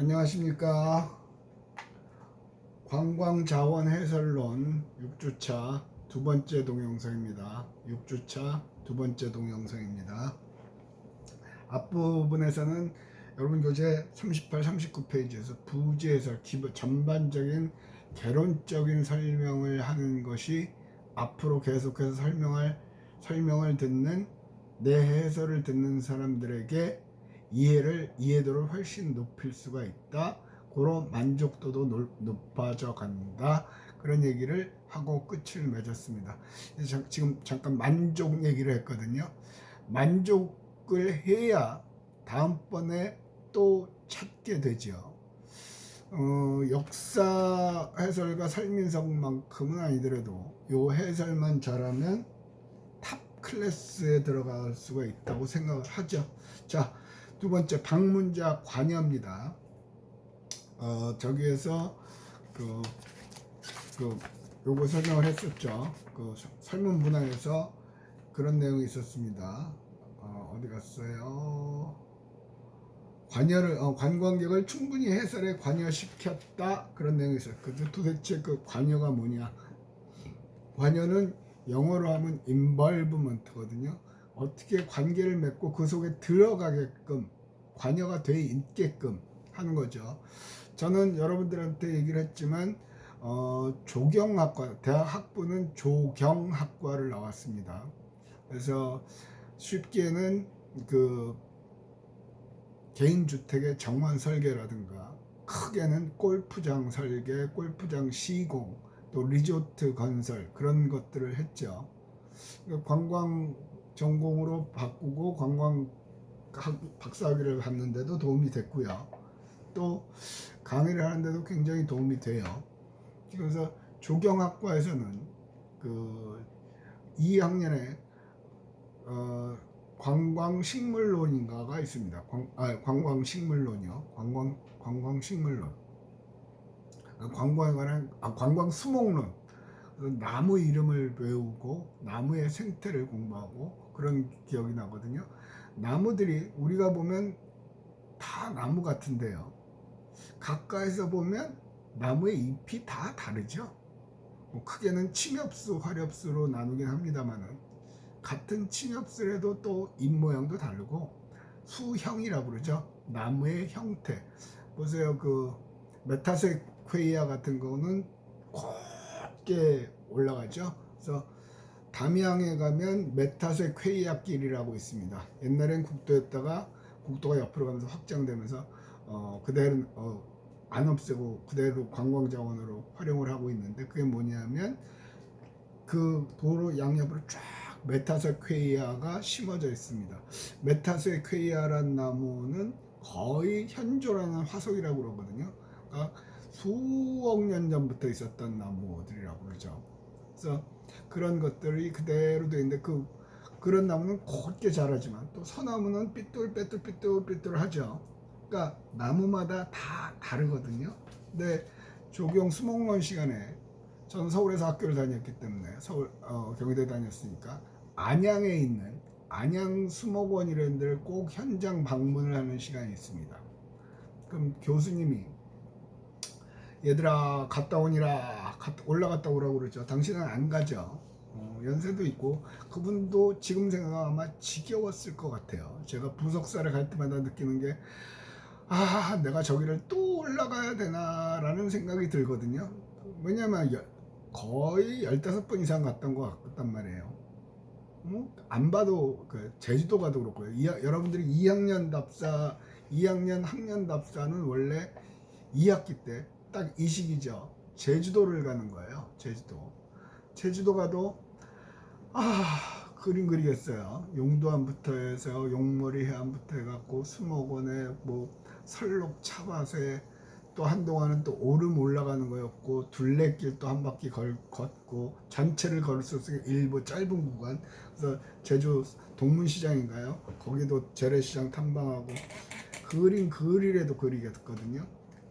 안녕하십니까. 관광자원 해설론 6주차 두 번째 동영상입니다. 6주차 두 번째 동영상입니다. 앞부분에서는 여러분 교재 38, 39페이지에서 부지 해설, 기본 전반적인 개론적인 설명을 하는 것이 앞으로 계속해서 설명할 설명을 듣는 내 해설을 듣는 사람들에게 이해를 이해도를 훨씬 높일 수가 있다. 그런 만족도도 놀- 높아져 간다. 그런 얘기를 하고 끝을 맺었습니다. 지금 잠깐 만족 얘기를 했거든요. 만족을 해야 다음번에 또 찾게 되죠. 어, 역사 해설가 설민석만큼은 아니더라도 요 해설만 잘하면 탑 클래스에 들어갈 수가 있다고 생각을 하죠. 자, 두 번째 방문자 관여입니다. 어, 저기에서 그, 그 요거 설명을 했었죠. 그 설문 문항에서 그런 내용이 있었습니다. 어, 어디 갔어요? 관여를 어, 관광객을 충분히 해설에 관여시켰다 그런 내용이 있었거든요. 도대체 그 관여가 뭐냐? 관여는 영어로 하면 involvement거든요. 어떻게 관계를 맺고 그 속에 들어가게끔 관여가 돼 있게끔 하는 거죠. 저는 여러분들한테 얘기를 했지만 어, 조경학과 대학 학부는 조경학과를 나왔습니다. 그래서 쉽게는 그 개인 주택의 정원 설계라든가 크게는 골프장 설계, 골프장 시공, 또 리조트 건설 그런 것들을 했죠. 그러니까 관광 전공으로 바꾸고 관광 학- 박사학위를 갔는데도 도움이 됐고요. 또 강의를 하는데도 굉장히 도움이 돼요. 그래서 조경학과에서는 그 2학년에 어, 관광식물론인가가 있습니다. 관, 아, 관광식물론이요. 관광 관광식물론. 아, 관광에 관한 아, 관광 수목론. 나무 이름을 외우고 나무의 생태를 공부하고 그런 기억이 나거든요. 나무들이 우리가 보면 다 나무 같은데요. 가까이서 보면 나무의 잎이 다 다르죠. 뭐 크게는 침엽수, 화렵수로 나누긴 합니다만은 같은 침엽수라도 또 잎 모양도 다르고 수형이라고 그러죠. 나무의 형태. 보세요. 그 메타세퀘이아 같은 거는 곧게 올라가죠. 그래서 담양에 가면 메타세퀘이아 길이라고 있습니다. 옛날엔 국도였다가 국도가 옆으로 가면서 확장되면서 어, 그대로 어, 안 없애고 그대로 관광자원으로 활용을 하고 있는데 그게 뭐냐면 그 도로 양옆으로 쫙 메타세퀘이아가 심어져 있습니다. 메타세퀘이아란 나무는 거의 현존하는 화석이라고 그러거든요. 그러니까 수억 년 전부터 있었던 나무들이라고 그러죠. 그래서 그런 것들이 그대로 돼 있는데 그 그런 나무는 곱게 자라지만 또 서나무는 삐뚤빼뚤 삐뚤삐뚤 하죠. 그러니까 나무마다 다 다르거든요. 근데 조경 수목론 시간에 저는 서울에서 학교를 다녔기 때문에 서울 어, 경희대 다녔으니까 안양에 있는 안양 수목원이라는 데를 꼭 현장 방문을 하는 시간이 있습니다. 그럼 교수님이 얘들아 갔다 오니라 갔다- 올라갔다 오라고 그러죠. 당신은 안 가죠. 어, 연세도 있고 그분도 지금 생각하면 아마 지겨웠을 것 같아요. 제가 부석사를 갈 때마다 느끼는 게 아, 내가 저기를 또 올라가야 되나라는 생각이 들거든요. 왜냐면 여- 거의 15번 이상 갔던 것 같단 말이에요. 뭐, 안 봐도 그 제주도 가도 그렇고요. 이, 여러분들이 2학년 답사, 2학년 학년 답사는 원래 2학기 때 딱 이 시기죠. 제주도를 가는 거예요. 제주도. 제주도 가도 아 그림 그리겠어요. 용두암부터 해서 용머리 해안부터 해갖고 수목원에 뭐 설록 차밭에 또 한동안은 또 오름 올라가는 거였고 둘레길 또 한 바퀴 걸, 걷고 전체를 걸을 수 없으니 일부 짧은 구간 그래서 제주 동문시장인가요? 거기도 재래시장 탐방하고 그림 그리래도 그리겠거든요.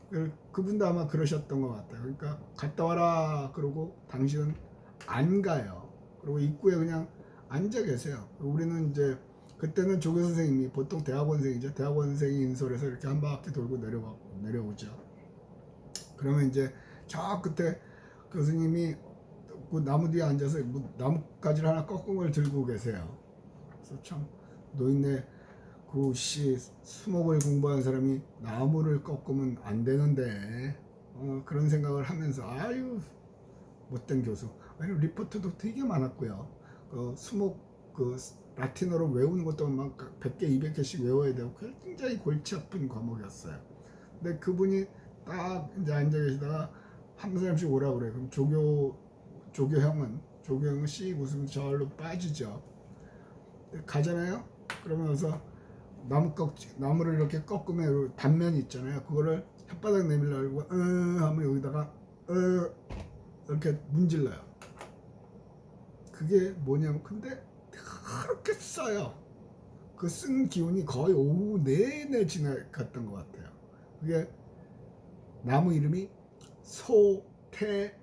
그- 그분도 아마 그러셨던 것 같아요. 그러니까 갔다 와라 그러고 당신은 안 가요. 그리고 입구에 그냥 앉아 계세요. 우리는 이제 그때는 조교 선생님이 보통 대학원생이죠. 대학원생이 인솔에서 이렇게 한 바퀴 돌고 내려와 내려오죠. 그러면 이제 저 끝에 교수님이 그 나무 뒤에 앉아서 뭐 나뭇가지를 하나 꺾은 걸 들고 계세요. 그래서 참 노인네 그씨 수목을 공부한 사람이 나무를 꺾으면 안 되는데 어, 그런 생각을 하면서 아유 못된 교수. 아니 리포트도 되게 많았고요. 그 수목 그 라틴어로 외우는 것도 막 100개, 200개씩 외워야 되고 굉장히 골치 아픈 과목이었어요. 근데 그분이 딱 이제 앉아 계시다가 한 사람씩 오라 그래. 그럼 조교 조교 형은 조교 형은 씩 웃으면 저절로 빠지죠. 가잖아요. 그러면서 나무 꺾 나무를 이렇게 꺾으면 단면이 있잖아요. 그거를 혓바닥 내밀려고 으 하면 여기다가 으 이렇게 문질러요. 그게 뭐냐면 근데 그렇게 써요. 그 쓴 기운이 거의 오후 내내 지나갔던 것 같아요. 그게 나무 이름이 소태나무입니다.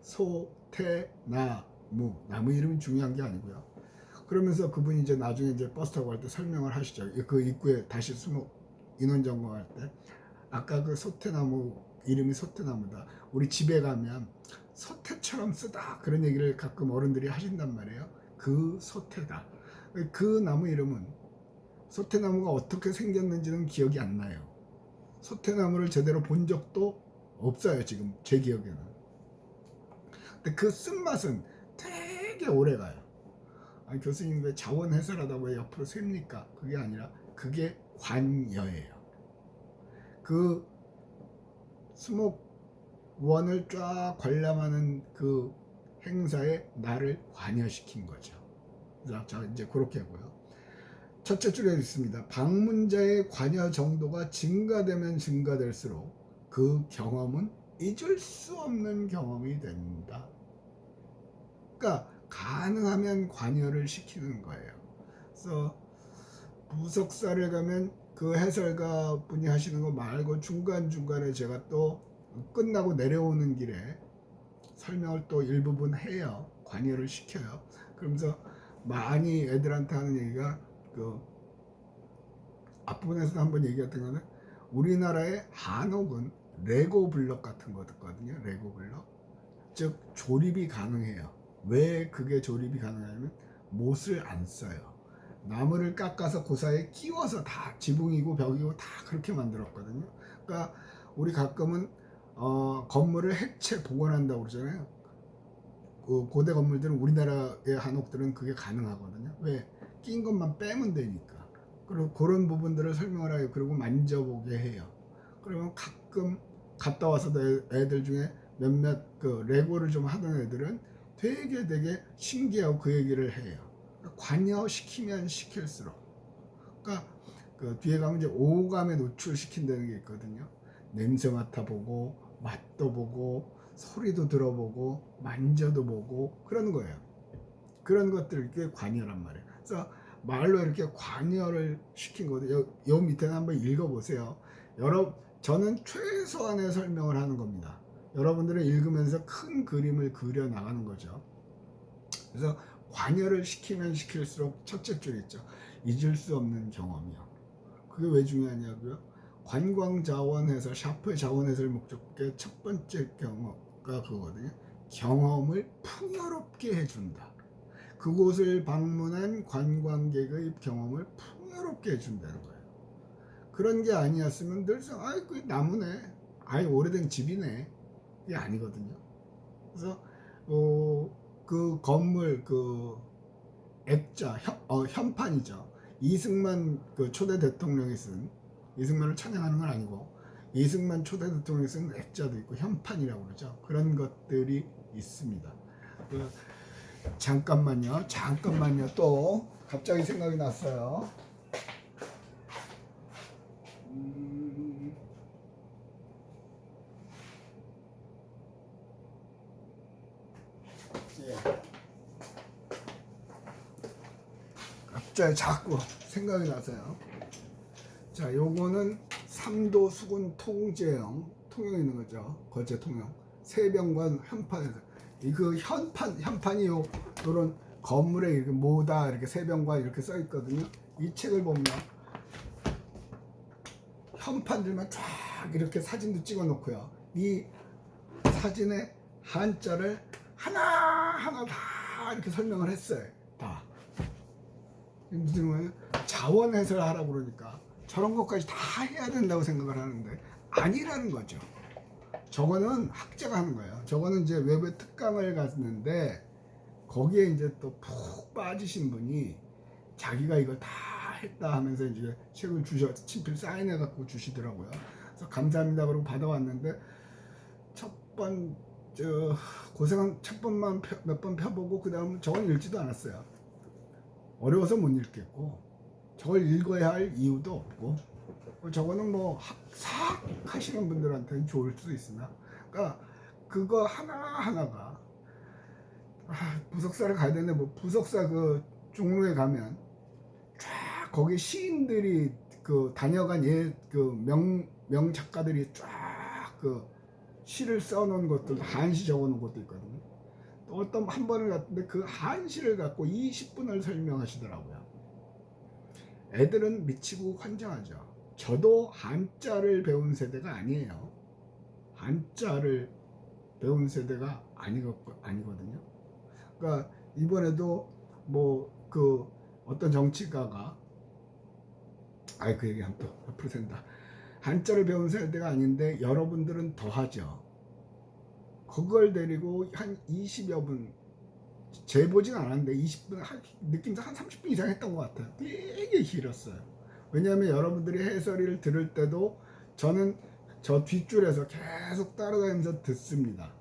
소태나무. 나무 이름이 중요한 게 아니고요. 그러면서 그분이 이제 나중에 이제 버스 타고 갈 때 설명을 하시죠. 그 입구에 다시 수목 인원 점검할 때 아까 그 소태나무 이름이 소태나무다. 우리 집에 가면 소태처럼 쓰다 그런 얘기를 가끔 어른들이 하신단 말이에요. 그 소태다. 그 나무 이름은 소태나무가 어떻게 생겼는지는 기억이 안 나요. 소태나무를 제대로 본 적도 없어요. 지금 제 기억에는. 근데 그 쓴맛은 되게 오래 가요. 아니, 교수님 왜 자원 해설하다 왜 옆으로 셉니까? 그게 아니라 그게 관여예요. 그 수목원을 쫙 관람하는 그 행사에 나를 관여시킨 거죠. 자, 자 이제 그렇게 하고요. 첫째 줄에 있습니다. 방문자의 관여 정도가 증가되면 증가될수록 그 경험은 잊을 수 없는 경험이 된다. 그러니까 가능하면 관여를 시키는 거예요. 그래서 부석사를 가면 그 해설가 분이 하시는 거 말고 중간중간에 제가 또 끝나고 내려오는 길에 설명을 또 일부분 해요. 관여를 시켜요. 그러면서 많이 애들한테 하는 얘기가 그 앞부분에서도 한번 얘기했던 거는 우리나라의 한옥은 레고 블럭 같은 거거든요. 레고 블럭. 즉 조립이 가능해요. 왜 그게 조립이 가능하냐면 못을 안 써요. 나무를 깎아서 그 사이에 끼워서 다 지붕이고 벽이고 다 그렇게 만들었거든요. 그러니까 우리 가끔은 어, 건물을 해체 복원한다고 그러잖아요. 그 고대 건물들은 우리나라의 한옥들은 그게 가능하거든요. 왜? 낀 것만 빼면 되니까. 그리고 그런 부분들을 설명을 해요. 그리고 만져보게 해요. 그러면 가끔 갔다 와서도 애- 애들 중에 몇몇 그 레고를 좀 하던 애들은 되게 되게 신기하고 그 얘기를 해요. 관여시키면 시킬수록. 그러니까 그 뒤에 가면 이제 오감에 노출시킨다는 게 있거든요. 냄새 맡아보고 맛도 보고 소리도 들어보고 만져도 보고 그런 거예요. 그런 것들 게 관여란 말이에요. 그래서 말로 이렇게 관여를 시킨 거죠. 요, 요 밑에는 한번 읽어보세요. 여러 저는 최소한의 설명을 하는 겁니다. 여러분들은 읽으면서 큰 그림을 그려 나가는 거죠. 그래서 관여를 시키면 시킬수록 첫째 줄 있죠. 잊을 수 없는 경험이요. 그게 왜 중요하냐고요? 관광 자원 해설 샤프의 자원 해설 목적의 첫 번째 경험가 그거거든요. 경험을 풍요롭게 해준다. 그곳을 방문한 관광객의 경험을 풍요롭게 해준다는 거예요. 그런 게 아니었으면 늘상 아이 그 나무네, 아이 오래된 집이네 아니거든요. 그래서 어, 그 건물 그 액자 현, 어, 현판이죠. 이승만 그 초대 대통령이 쓴 이승만을 찬양하는 건 아니고 이승만 초대 대통령이 쓴 액자도 있고 현판이라고 그러죠. 그런 것들이 있습니다. 그, 잠깐만요. 잠깐만요. 또 갑자기 생각이 났어요. 갑자기 자꾸 생각이 나서요. 자, 요거는 삼도 수군 통제형 통영 있는 거죠. 거제 통영 세병관 현판에서 이그 현판 현판이 요 요런 건물에 이렇게 모다 이렇게 세병과 이렇게 써 있거든요. 이 책을 보면 현판들만 쫙 이렇게 사진도 찍어 놓고요. 이 사진의 한자를 하나 하나 다 이렇게 설명을 했어요. 다. 무슨 말이에요? 자원 해설을 하라고 그러니까 저런 것까지 다 해야 된다고 생각을 하는데 아니라는 거죠. 저거는 학자가 하는 거예요. 저거는 이제 외부에 특강을 갔는데 거기에 이제 또 푹 빠지신 분이 자기가 이걸 다 했다 하면서 이제 책을 주셔 친필 사인해 갖고 주시더라고요. 그래서 감사합니다 그러고 받아왔는데 첫 번 저 고생한 첫 번만 몇 번 펴보고 그 다음 저건 읽지도 않았어요. 어려워서 못 읽겠고 저걸 읽어야 할 이유도 없고 뭐 저거는 뭐 학사 하시는 분들한테는 좋을 수도 있으나 그러니까 그거 하나 하나가 아, 부석사를 가야 되는데 뭐 부석사 그 종로에 가면 쫙 거기 시인들이 그 다녀간 예그명 명 작가들이 쫙그 시를 써놓은 것들 한시 적어놓은 것도 있거든요. 또 어떤 한 번을 갔는데 그 한시를 갖고 20분을 설명하시더라고요. 애들은 미치고 환장하죠. 저도 한자를 배운 세대가 아니에요. 한자를 배운 세대가 아니거, 아니거든요. 그러니까 이번에도 뭐 그 어떤 정치가가 아이 그 얘기하면 또 옆으로 샌다. 한자를 배운 세대가 아닌데 여러분들은 더 하죠. 그걸 데리고 한 20여 분 재보진 않았는데 20분 한 느낌상 한 30분 이상 했던 것 같아요. 되게 길었어요. 왜냐하면 여러분들이 해설을 들을 때도 저는 저 뒷줄에서 계속 따라다니면서 듣습니다.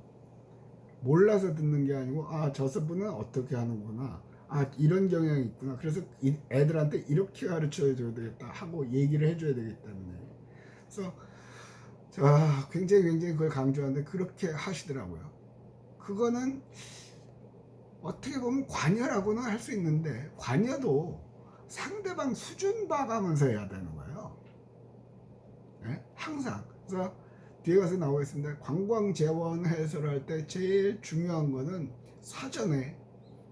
몰라서 듣는 게 아니고 아저 분은 어떻게 하는구나. 아 이런 경향이 있구나. 그래서 이 애들한테 이렇게 가르쳐 줘야 되겠다 하고 얘기를 해줘야 되기 때문에. 그래서 자 굉장히 굉장히 그걸 강조하는데 그렇게 하시더라고요. 그거는 어떻게 보면 관여라고는 할 수 있는데 관여도 상대방 수준 봐가면서 해야 되는 거예요. 네? 항상. 그래서 뒤에 가서 나오겠습니다. 관광 재원 해설할 때 제일 중요한 거는 사전에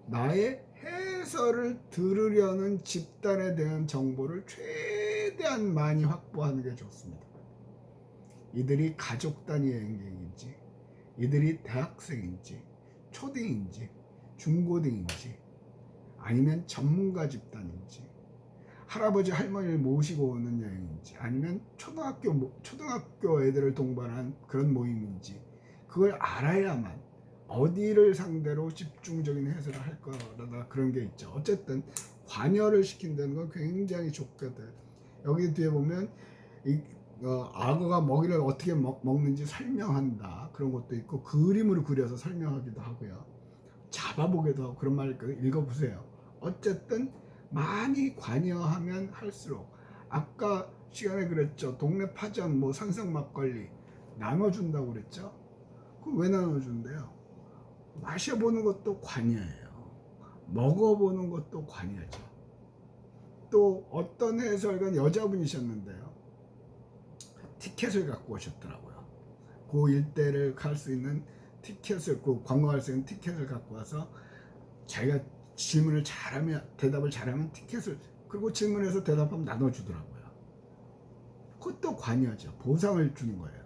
나의 해설을 들으려는 집단에 대한 정보를 최대한 많이 확보하는 게 좋습니다. 이들이 가족 단위 여행객인지, 이들이 대학생인지, 초딩인지, 중고등인지, 아니면 전문가 집단인지, 할아버지 할머니를 모시고 오는 여행인지, 아니면 초등학교 모- 초등학교 애들을 동반한 그런 모임인지, 그걸 알아야만 어디를 상대로 집중적인 해설을 할 거라다 그런 게 있죠. 어쨌든 관여를 시킨다는 건 굉장히 좋거든. 여기 뒤에 보면 이 어, 악어가 먹이를 어떻게 먹, 먹는지 설명한다 그런 것도 있고 그림으로 그려서 설명하기도 하고요. 잡아보기도 하고 그런 말 있거든요. 읽어보세요. 어쨌든 많이 관여하면 할수록 아까 시간에 그랬죠. 동네 파전 뭐 산성 막걸리 나눠준다고 그랬죠. 그럼 왜 나눠준대요? 마셔보는 것도 관여예요. 먹어보는 것도 관여죠. 또 어떤 해설관 여자분이셨는데요. 티켓을 갖고 오셨더라고요. 그 일대를 갈 수 있는 티켓을, 그 관광할 수 있는 티켓을 갖고 와서 자기가 질문을 잘하면, 대답을 잘하면 티켓을, 그리고 질문해서 대답하면 나눠주더라고요. 그것도 관여죠. 보상을 주는 거예요.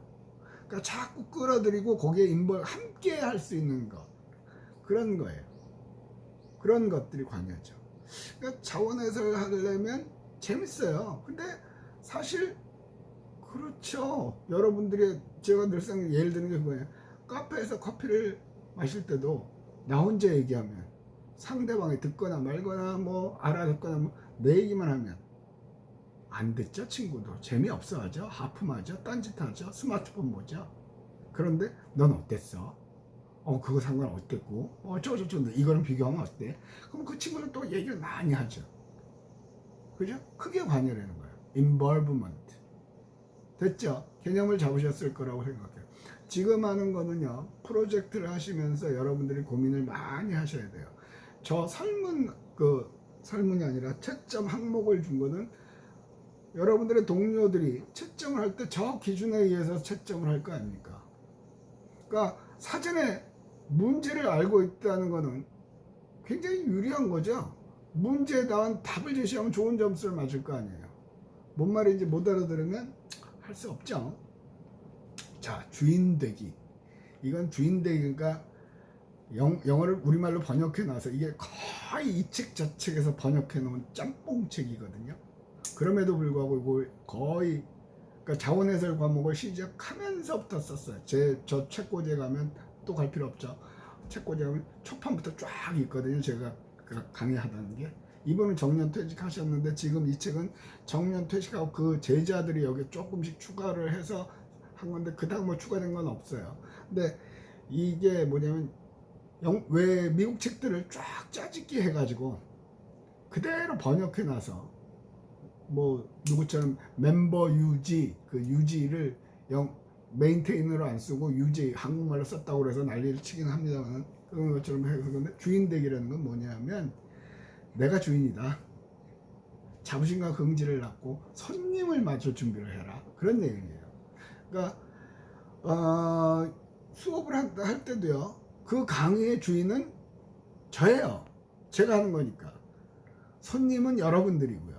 그러니까 자꾸 끌어들이고 거기에 인벌 함께 할 수 있는 것. 그런 거예요. 그런 것들이 관여죠. 그러니까 자원 해설 하려면 재밌어요. 근데 사실 그렇죠. 여러분들이 제가 늘상 예를 드는 게 그거예요. 카페에서 커피를 마실 때도 나 혼자 얘기하면 상대방이 듣거나 말거나 뭐 알아듣거나 뭐 내 얘기만 하면 안 듣죠 친구도 재미없어 하죠 하품하죠 딴짓하죠 스마트폰 보죠 그런데 넌 어땠어? 어 그거 상관 어땠고 어 저저저 이거랑 비교하면 어때? 그럼 그 친구는 또 얘기를 많이 하죠 그죠? 크게 관여라는 거예요 involvement 됐죠? 개념을 잡으셨을 거라고 생각해요 지금 하는 거는요 프로젝트를 하시면서 여러분들이 고민을 많이 하셔야 돼요 저 설문 그 설문이 아니라 채점 항목을 준 거는 여러분들의 동료들이 채점을 할 때 저 기준에 의해서 채점을 할 거 아닙니까? 그러니까 사전에 문제를 알고 있다는 거는 굉장히 유리한 거죠. 문제에 대한 답을 제시하면 좋은 점수를 맞을 거 아니에요. 뭔 말인지 못 알아들으면 할 수 없죠. 자, 주인 되기. 이건 주인 되기가 영, 영어를 우리말로 번역해 놔서 이게 거의 이 책 저 책에서 번역해 놓은 짬뽕책이거든요. 그럼에도 불구하고 이걸 거의 그러니까 자원해설 과목을 시작하면서부터 썼어요. 제 저 책꽂이에 가면 또 갈 필요 없죠. 책꽂이에 가면 초판부터 쫙 있거든요. 제가 그 강의하던 게 이분은 정년 퇴직하셨는데 지금 이 책은 정년 퇴직하고 그 제자들이 여기 조금씩 추가를 해서 한 건데 그닥 뭐 추가된 건 없어요. 근데 이게 뭐냐면 영, 왜 미국 책들을 쫙 짜집기 해가지고 그대로 번역해 놔서 뭐 누구처럼 멤버 유지 그 유지를 영 메인테인으로 안 쓰고 유지 한국말로 썼다고 그래서 난리를 치긴 합니다만 그런 것처럼 해서 근데 주인 되기라는 건 뭐냐면 내가 주인이다 자부심과 긍지를 낳고 손님을 맞출 준비를 해라 그런 얘기예요 그러니까 어, 수업을 할, 할 때도요 그 강의의 주인은 저예요 제가 하는 거니까 손님은 여러분들이고요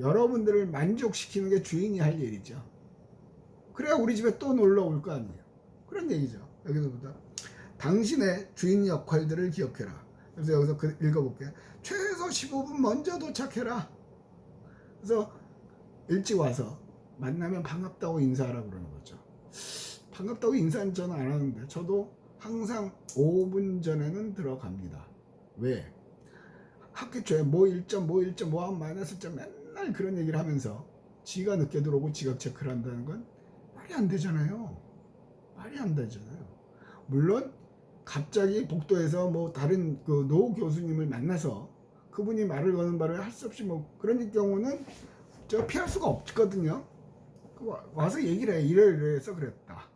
여러분들을 만족시키는 게 주인이 할 일이죠. 그래야 우리 집에 또 놀러 올 거 아니에요. 그런 얘기죠. 여기서부터 당신의 주인 역할들을 기억해라. 그래서 여기서 그 읽어볼게요. 최소 15분 먼저 도착해라. 그래서 일찍 와서 만나면 반갑다고 인사하라 그러는 거죠. 반갑다고 인사는 저는 안 하는데 저도 항상 5분 전에는 들어갑니다. 왜? 학교 초에 뭐 1점 뭐 1점 뭐 하면 마이너스 점 맨날 그런 얘기를 하면서 지가 늦게 들어오고 지각 체크를 한다는 건 말이 안 되잖아요. 말이 안 되잖아요. 물론 갑자기 복도에서 뭐 다른 그 노 교수님을 만나서 그분이 말을 거는 바를 할수 없이 뭐 그런 경우는 저 피할 수가 없거든요. 그 와- 와서 얘기를 해. 이래 이래서 그랬다.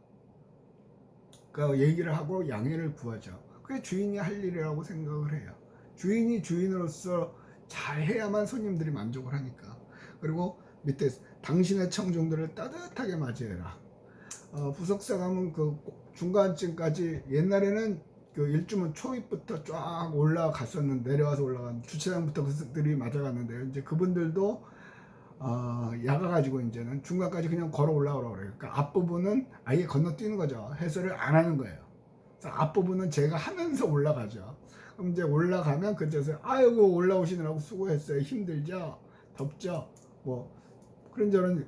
그 얘기를 하고 양해를 구하죠. 그게 주인이 할 일이라고 생각을 해요. 주인이 주인으로서 잘 해야만 손님들이 만족을 하니까. 그리고 밑에 당신의 청중들을 따뜻하게 맞이해라. 어, 부석사 가면 그 중간쯤까지 옛날에는 그 일주문 초입부터 쫙 올라갔었는데 내려와서 올라간 주차장부터 그들이 맞아갔는데 이제 그분들도 어, 야가 가지고 이제는 중간까지 그냥 걸어 올라오라고 그래요. 그러니까 앞부분은 아예 건너뛰는 거죠. 해설을 안 하는 거예요. 앞부분은 제가 하면서 올라가죠. 그럼 이제 올라가면 그때서 아이고 올라오시느라고 수고했어요. 힘들죠? 덥죠? 뭐 그런 저런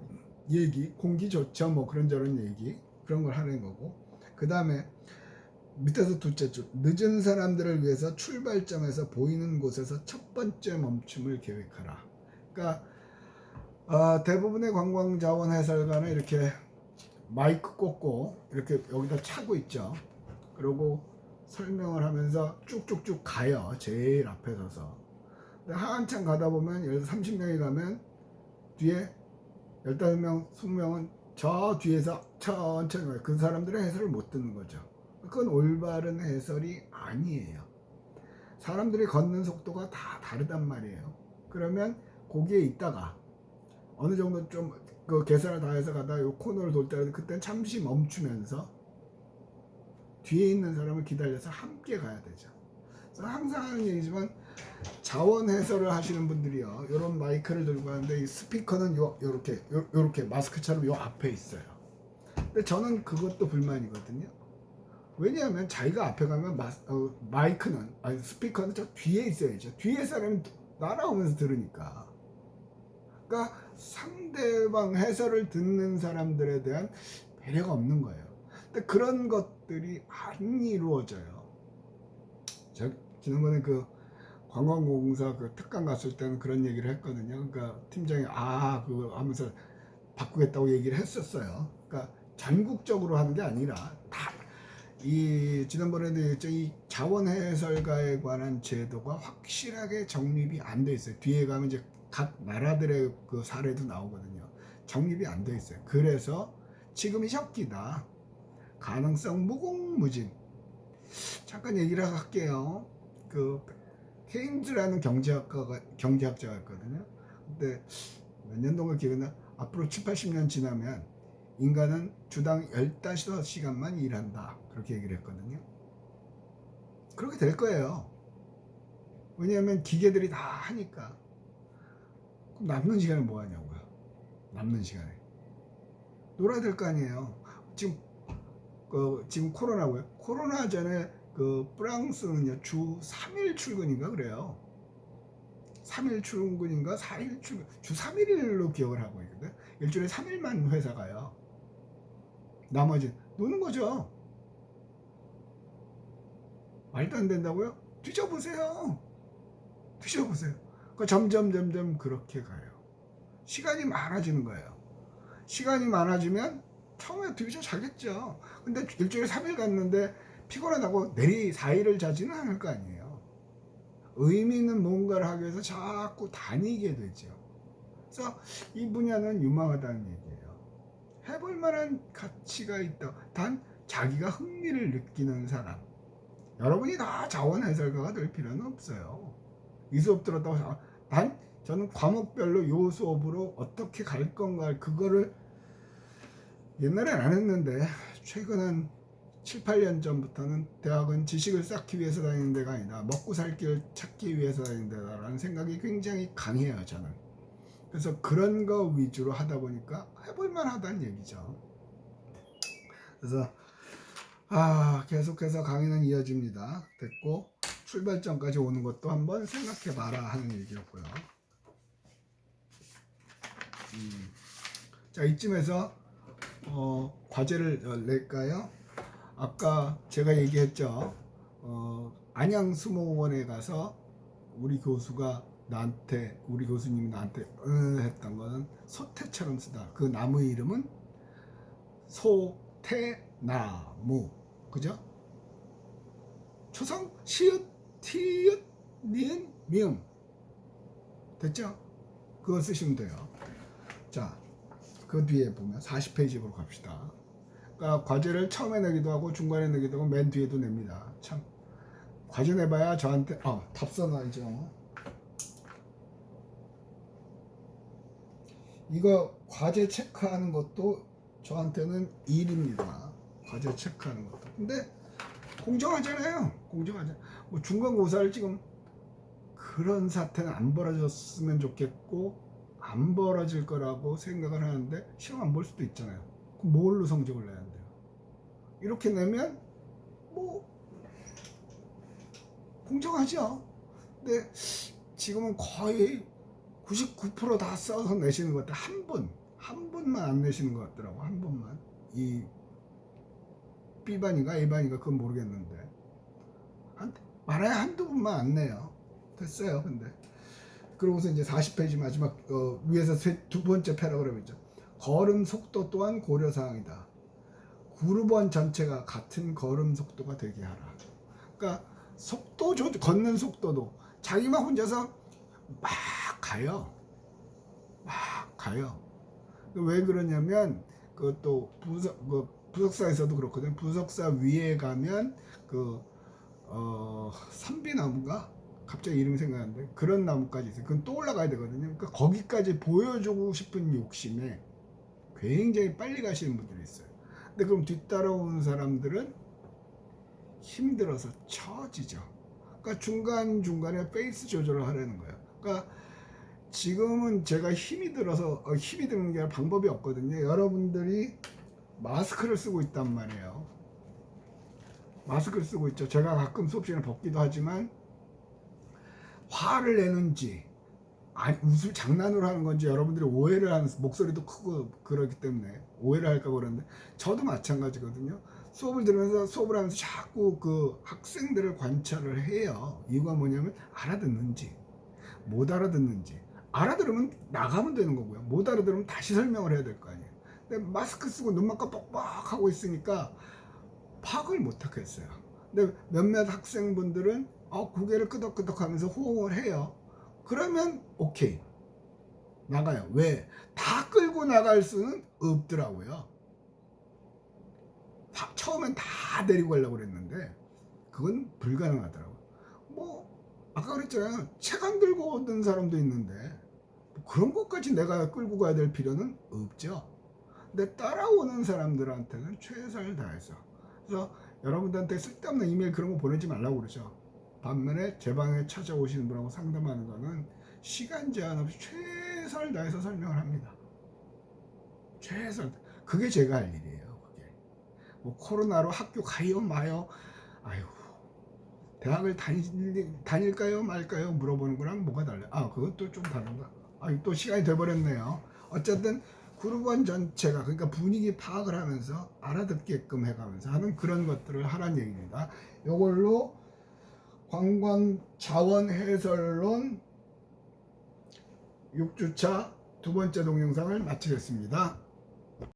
얘기, 공기 좋죠? 뭐 그런 저런 얘기 그런 걸 하는 거고 그 다음에 밑에서 둘째 줄 늦은 사람들을 위해서 출발점에서 보이는 곳에서 첫 번째 멈춤을 계획하라. 그러니까 어, 대부분의 관광 자원 해설가는 이렇게 마이크 꽂고 이렇게 여기다 차고 있죠. 그리고 설명을 하면서 쭉쭉쭉 가요. 제일 앞에 서서. 한참 가다 보면 예를 들어 30명이 가면 뒤에 15명, 20명은 저 뒤에서 천천히 가요. 그 사람들의 해설을 못 듣는 거죠. 그건 올바른 해설이 아니에요. 사람들이 걷는 속도가 다 다르단 말이에요. 그러면 거기에 있다가 어느 정도 좀 그 계산을 다 해서 가다 요 코너를 돌때 그땐 잠시 멈추면서 뒤에 있는 사람을 기다려서 함께 가야 되죠. 항상 하는 얘기지만 자원 해설을 하시는 분들이요. 이런 마이크를 들고 가는데 이 스피커는 요 요렇게 요, 요렇게 마스크처럼 요 앞에 있어요. 근데 저는 그것도 불만이거든요. 왜냐하면 자기가 앞에 가면 마, 어, 마이크는 아니 스피커는 저 뒤에 있어야죠. 뒤에 사람이 날아오면서 들으니까. 그러니까 상대방 해설을 듣는 사람들에 대한 배려가 없는 거예요. 근데 그런 것들이 안 이루어져요. 저 지난번에 그 관광공사 그 특강 갔을 때는 그런 얘기를 했거든요. 그러니까 팀장이 아 그거 하면서 바꾸겠다고 얘기를 했었어요. 그러니까 전국적으로 하는 게 아니라 다 이 지난번에도 얘기했죠. 이 자원 해설가에 관한 제도가 확실하게 정립이 안 돼 있어요. 뒤에 가면 이제 각 나라들의 그 사례도 나오거든요. 정립이 안 돼 있어요. 그래서 지금이 적기다. 가능성 무궁무진. 잠깐 얘기를 할게요. 그 케인즈라는 경제학가가 경제학자가 있거든요. 근데 몇 년 동안 기억나 앞으로 7, 80년 지나면 인간은 주당 15시간만 일한다. 그렇게 얘기를 했거든요. 그렇게 될 거예요. 왜냐하면 기계들이 다 하니까. 그럼 남는 시간에 뭐 하냐고요. 남는 시간에. 놀아야 될 거 아니에요. 지금 그 지금 코로나고요. 코로나 전에 그 프랑스는요 주 3일 출근인가 그래요. 3일 출근인가 4일 출근 주 3일로 기억을 하고 있거든. 일주일에 3일만 회사 가요. 나머지 노는 거죠. 말도 안 된다고요? 뒤져보세요. 뒤져보세요. 그 점점 점점 그렇게 가요. 시간이 많아지는 거예요. 시간이 많아지면 처음에 뒤져 자겠죠. 근데 일주일에 3일 갔는데 피곤하다고 내리 4일을 자지는 않을 거 아니에요. 의미 있는 뭔가를 하기 위해서 자꾸 다니게 되죠. 그래서 이 분야는 유망하다는 얘기예요. 해볼 만한 가치가 있다. 단 자기가 흥미를 느끼는 사람. 여러분이 다 자원 해설가가 될 필요는 없어요. 이 수업 들었다고 자- 단 저는 과목별로 요 수업으로 어떻게 갈 건가 그거를 옛날엔 안 했는데 최근 한 7, 8년 전부터는 대학은 지식을 쌓기 위해서 다니는 데가 아니라 먹고 살길 찾기 위해서 다니는 데다라는 생각이 굉장히 강해요 저는 그래서 그런 거 위주로 하다 보니까 해볼만 하다는 얘기죠 그래서 아 계속해서 강의는 이어집니다 됐고 출발점까지 오는 것도 한번 생각해 봐라 하는 얘기였고요 음. 자 이쯤에서 어, 과제를 어, 낼까요? 아까 제가 얘기했죠. 어, 안양 수목원에 가서 우리 교수가 나한테 우리 교수님이 나한테 응 했던 거는 소태처럼 쓰다. 그 나무의 이름은 소태나무. 그죠? 초성 시읒 티읒 니은 미음 됐죠? 그거 쓰시면 돼요. 자, 그 뒤에 보면 40페이지로 갑시다. 그러니까 과제를 처음에 내기도 하고 중간에 내기도 하고 맨 뒤에도 냅니다. 참 과제 내봐야 저한테 아 답선하죠. 이거 과제 체크하는 것도 저한테는 일입니다. 과제 체크하는 것도. 근데 공정하잖아요. 공정하잖아. 뭐 중간고사를 지금 그런 사태는 안 벌어졌으면 좋겠고 안 벌어질 거라고 생각을 하는데 시험 안 볼 수도 있잖아요. 그럼 뭘로 성적을 내야 돼요? 이렇게 내면 뭐 공정하죠. 근데 지금은 거의 99%다 써서 내시는 것 같아. 한 분, 한 분만 안 내시는 것 같더라고. 한 분만. 이 B반인가 A반인가 그건 모르겠는데. 한, 많아야 한두 분만 안 내요. 됐어요, 근데. 그러고서 이제 40페이지 마지막 어, 위에서 세, 두 번째 패러그램 있죠. 걸음 속도 또한 고려 사항이다. 그룹원 전체가 같은 걸음 속도가 되게 하라. 그러니까 속도 조 걷는 속도도 자기만 혼자서 막 가요. 막 가요. 왜 그러냐면 그또 부석 그 부석사에서도 그렇거든. 부석사 위에 가면 그 어, 선비나무가 갑자기 이름이 생각나는데 그런 나무까지 있어요. 그건 또 올라가야 되거든요. 그러니까 거기까지 보여주고 싶은 욕심에 굉장히 빨리 가시는 분들이 있어요. 근데 그럼 뒤따라오는 사람들은 힘들어서 처지죠. 그러니까 중간 중간에 페이스 조절을 하려는 거예요. 그러니까 지금은 제가 힘이 들어서 어, 힘이 드는 게 방법이 없거든요. 여러분들이 마스크를 쓰고 있단 말이에요. 마스크를 쓰고 있죠. 제가 가끔 수업 시간에 벗기도 하지만 화를 내는지 아니 웃을 장난으로 하는 건지 여러분들이 오해를 하는 목소리도 크고 그러기 때문에 오해를 할까 그러는데 저도 마찬가지거든요. 수업을 들으면서 수업을 하면서 자꾸 그 학생들을 관찰을 해요. 이유가 뭐냐면 알아듣는지 못 알아듣는지 알아들으면 나가면 되는 거고요. 못 알아들으면 다시 설명을 해야 될 거 아니에요. 근데 마스크 쓰고 눈만 깜빡빡하고 있으니까 파악을 못 하겠어요. 근데 몇몇 학생분들은 어, 고개를 끄덕끄덕 하면서 호응을 해요. 그러면 오케이. 나가요. 왜? 다 끌고 나갈 수는 없더라고요. 다, 처음엔 다 데리고 가려고 그랬는데 그건 불가능하더라고요. 뭐 아까 그랬잖아요. 책 안 들고 오던 사람도 있는데 뭐 그런 것까지 내가 끌고 가야 될 필요는 없죠. 근데 따라오는 사람들한테는 최선을 다해서 그래서 여러분들한테 쓸데없는 이메일 그런 거 보내지 말라고 그러죠. 반면에 제 방에 찾아오시는 분하고 상담하는 거는 시간 제한 없이 최선을 다해서 설명을 합니다. 최선. 그게 제가 할 일이에요. 그게. 뭐 코로나로 학교 가요 마요. 아유. 대학을 다닐, 다닐까요 말까요 물어보는 거랑 뭐가 달라요? 아 그것도 좀 다른가? 아또 시간이 돼버렸네요. 어쨌든 그룹원 전체가 그러니까 분위기 파악을 하면서 알아듣게끔 해가면서 하는 그런 것들을 하라는 얘기입니다. 이걸로 관광 자원 해설론 6주차 두 번째 동영상을 마치겠습니다.